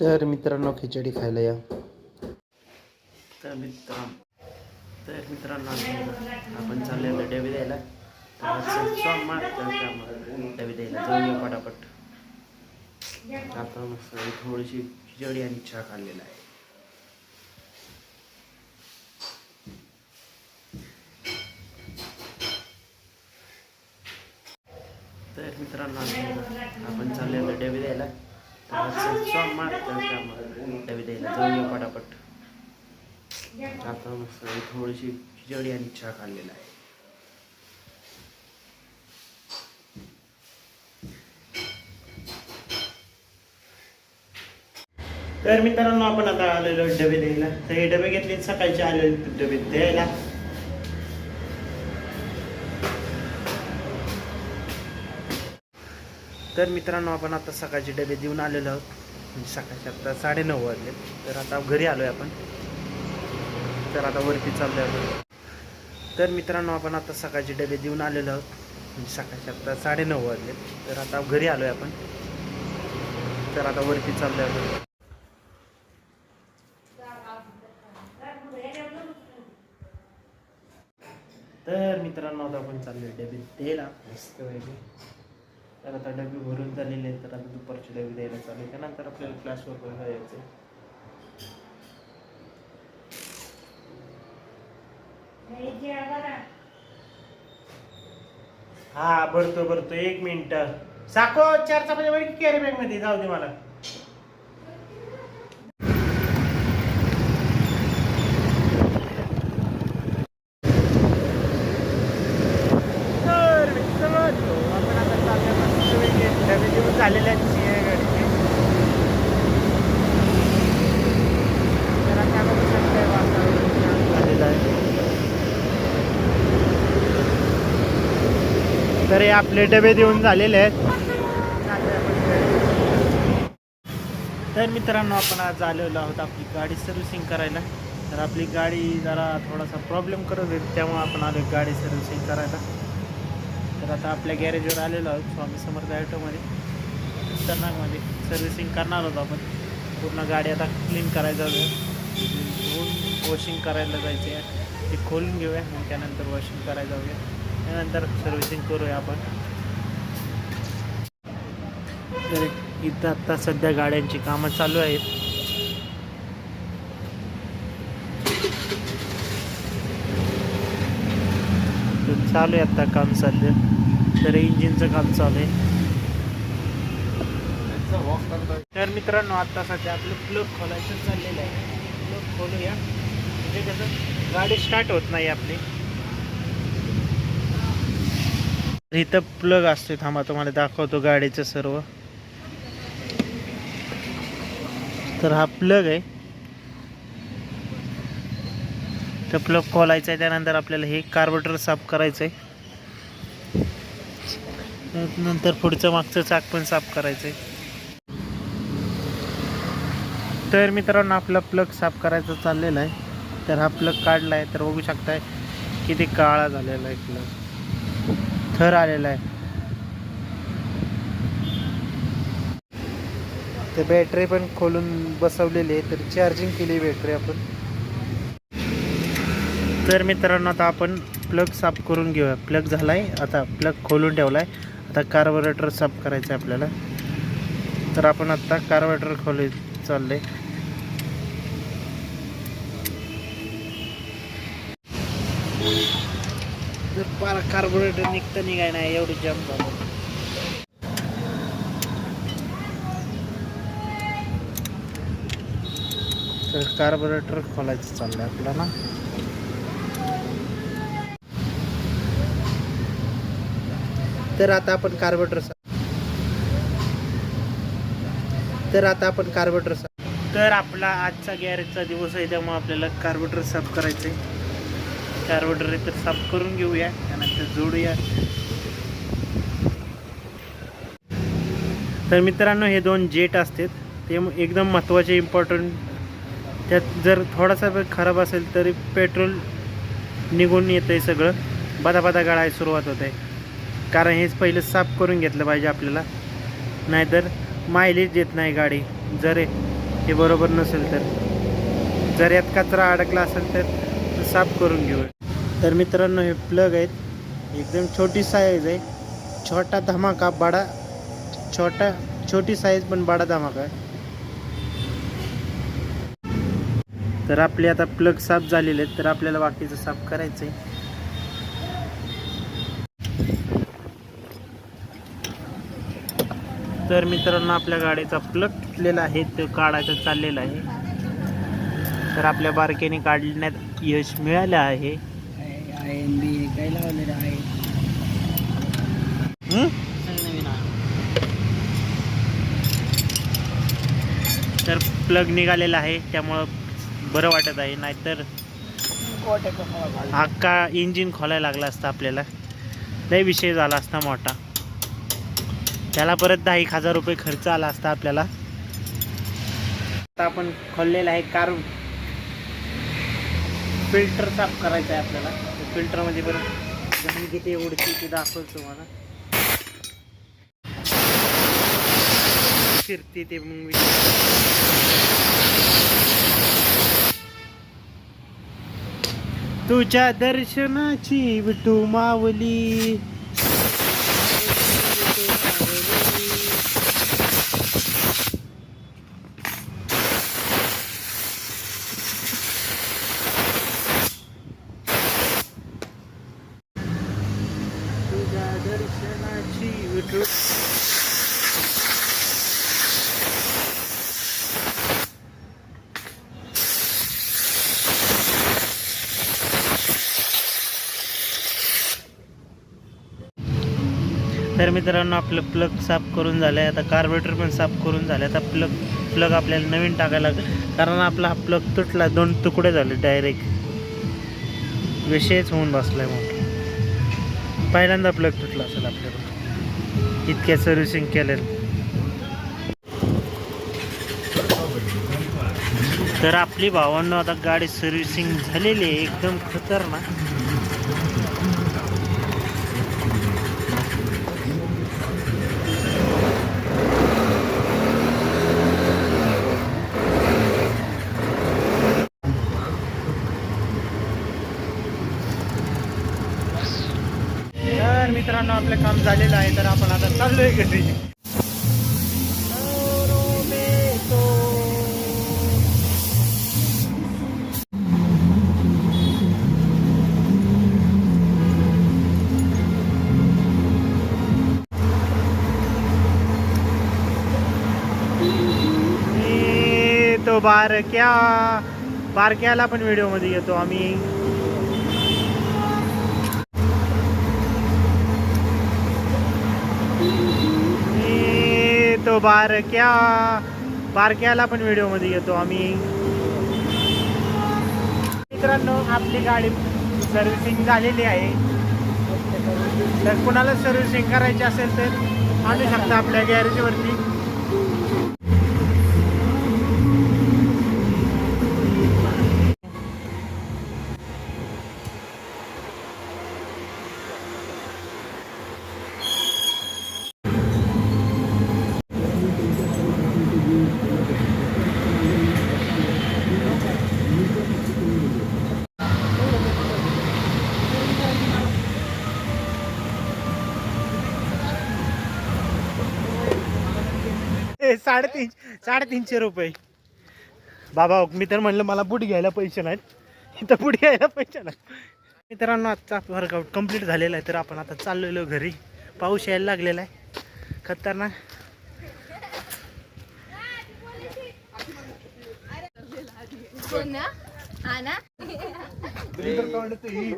तर मित्रांनो खिचडी खायला या. तर मित्रां तर मित्रांनो आपण चालले आता डबे द्यायला सोमवार डबे द्यायला जाऊया पटापट. आता मस्त थोडीशी खिचडी आणि चहा खाल्लेला आहे. तर मित्रांनो आपण चालले आता तर डबे द्यायला जाऊया पटापट आता मस्त थोडीशी खिचडी आणि चहा खाल्लेला आहे तर मित्रांनो आपण आता आलेलो डबे द्यायला. तर हे डबे घेतले सकाळचे आलेले डबे द्यायला. तर मित्रांनो आपण आता सकाळचे डबे देऊन आलेलो आहोत. म्हणजे सकाळचे आता साडेनऊ वाजले. तर आता घरी आलोय आपण. तर आता वरती चाललोय आपण. तर मित्रांनो आपण आता सकाळचे डबे देऊन आलेलो आहोत. म्हणजे सकाळचे आता साडेनऊ वाजले. तर आता घरी आलोय आपण. तर आता वरती चाललोय आपण. तर मित्रांनो आता आपण चाललोय डबे द्यायला. मस्त वगैरे तर आता डबे भरून झालेले आहेत तर आता दुपारचे डबे द्यायला चालू आहे. त्यानंतर आपल्याला क्लासवर पण जायचं आहे. हा भरतो भरतो. एक मिनिट. साको चार चपात्या बरी कॅरी बॅगमध्ये? जाऊ दे मला तर मित्रांनो, आपण आता चाललोय मस्तपैकी डबे देऊन झालेले आहेत सिंहगडचे. तर आता बघू शकताय वातावरण छान झालेलं आहे तर हे आपले डबे देऊन झालेले आहेत. तर मित्रांनो आपण आज आलेलो आहोत आपली गाडी सर्व्हिसिंग करायला. तर आपली गाडी जरा थोडासा प्रॉब्लेम करत होती त्यामुळे आपण आलो गाडी सर्व्हिसिंग करायला. तर आता आपल्या गॅरेजवर आलेलो आहोत स्वामी समर्थ ॲटोमध्ये खतरनाकमध्ये सर्व्हिसिंग करणार होतो आपण. पूर्ण गाडी आता क्लीन करायचा होतं धुवून वॉशिंग करायला जायचे आहे ते खोलून घेऊया मग त्यानंतर वॉशिंग करायला जाऊया. त्यानंतर सर्व्हिसिंग करूया आपण. तर इथं आत्ता सध्या गाड्यांची कामं चालू आहेत. चालू आहे आता काम चाललं तर इंजिनचं काम चालू आहे. तर मित्रांनो आता सध्या आपलं प्लग खोलायचं चाललेलं आहे. प्लग खोलूया. म्हणजे कसं गाडी स्टार्ट होत नाही आपली तर इथं प्लग असतो थांबा तुम्हाला दाखवतो गाडीचं सर्व. तर हा प्लग आहे. तर प्लग खोलायचा आहे त्यानंतर आपल्याला हे कार्बोरेटर साफ करायचं आहे नंतर पुढचं मागचं चाक पण साफ करायचं आहे तर मित्रांनो आपला प्लग साफ करायचं चाललेला आहे. तर हा प्लग काढला आहे तर बघू शकताय किती काळा झालेला आहे प्लग थर आलेला आहे. ते बॅटरी पण खोलून बसवलेली आहे तर चार्जिंग केली बॅटरी आपण. तर मित्रांनो आता आपण प्लग साफ करून घेऊया. प्लग झाला आहे आता प्लग खोलून ठेवला आहे आता कार्बोरेटर साफ करायचं आहे आपल्याला. तर आपण आत्ता कार्बोरेटर खोल चाललं आहे जर पारा कार्बोरेटर निघतं निघाय नाही एवढी जाम झालं. तर कार्बोरेटर खोलायचं चाललंय आपल्याला तर आता आपण कार्बोरेटर तर आता आपण कार्बोरेटर तर आपला आजचा गॅरेजचा दिवस आहे त्यामुळे आपल्याला कार्बोरेटर साफ करायचं आहे कार्बोरेटर तर साफ करून घेऊया त्यानंतर जोडूया. तर मित्रांनो हे दोन जेट असतात. ते एकदम महत्त्वाचे इम्पॉर्टंट त्यात जर थोडासा वेळ खराब असेल तरी पेट्रोल निघून येतं आहे सगळं. बदा बदा सुरुवात होत आहे कारण हेच पहिलं साफ करून घेतलं पाहिजे आपल्याला. नाहीतर मायलेज देत नाही गाडी. जर हे बरोबर नसेल तर. जर यात कचरा अडकला असेल तर साफ करून घेऊ तर मित्रांनो हे प्लग आहेत. एकदम छोटी साईज आहे. छोटा धमाका बडा छोटा छोटी साईज पण बडा धमाका आहे. तर आपले आता प्लग साफ झालेले आहेत. तर आपल्याला बाकीचं साफ करायचं आहे तर मित्रांनो आपल्या गाडीचा प्लग तुटलेला आहे. तो काढायचा चाललेला आहे. तर आपल्या बारकेने काढण्यात यश मिळालं आहे. आहे एम बी ए हं? लावलेलं आहे. तर प्लग निघालेला आहे त्यामुळं बरं वाटत आहे. नाहीतर अख्खा इंजिन खोलायला लागला असता आपल्याला. लय विषय झाला असता मोठा. त्याला परत दहा एक हजार रुपये खर्च आला असता आपल्याला. आता आपण खोललेला आहे कारण फिल्टर साफ करायचं आहे आपल्याला. फिल्टरमध्ये पण घाण किती उडते ते दाखवतो तुम्हाला. फिरते ते मग तुझ्या दर्शनाची विटू मावली तुझ्या दर्शनाची विटू तर मित्रांनो आपलं प्लग साफ करून झालं आहे आता कार्बोरेटर पण साफ करून झालं आता प्लग प्लग आपल्याला नवीन टाकायला लागेल. कारण आपला हा प्लग तुटला दोन तुकडे झाले डायरेक्ट विषयच होऊन बसला आहे मग. पहिल्यांदा प्लग तुटला असेल आपल्याला इतक्या सर्व्हिसिंग केलेलं तर आपली भावांनो आता गाडी सर्व्हिसिंग झालेली आहे. एकदम खतरनाक. तर मित्रांनो आपलं काम झालेलं आहे तर आपण आता चाललोय घरी. तो बारक्या बारक्याला पण व्हिडिओमध्ये येतो आम्ही ए, तो बारक्या बारक्याला पण व्हिडिओमध्ये येतो आम्ही. मित्रांनो आपली गाडी सर्व्हिसिंग झालेली आहे. तर कुणाला सर्व्हिसिंग करायची असेल तर आणू शकता आपल्या गॅरेजवरती ए, साडेतीन साडेतीनशे रुपये. बाबा मी तर म्हणलं मला बूट घ्यायला पैसे नाहीत. इथं बूट घ्यायला पैसे नाहीत. मित्रांनो आजचा वर्कआउट कंप्लीट झालेला आहे तर आपण आता चाललेलो घरी. पाऊस यायला लागलेला आहे. खतरनाक. ना? ना?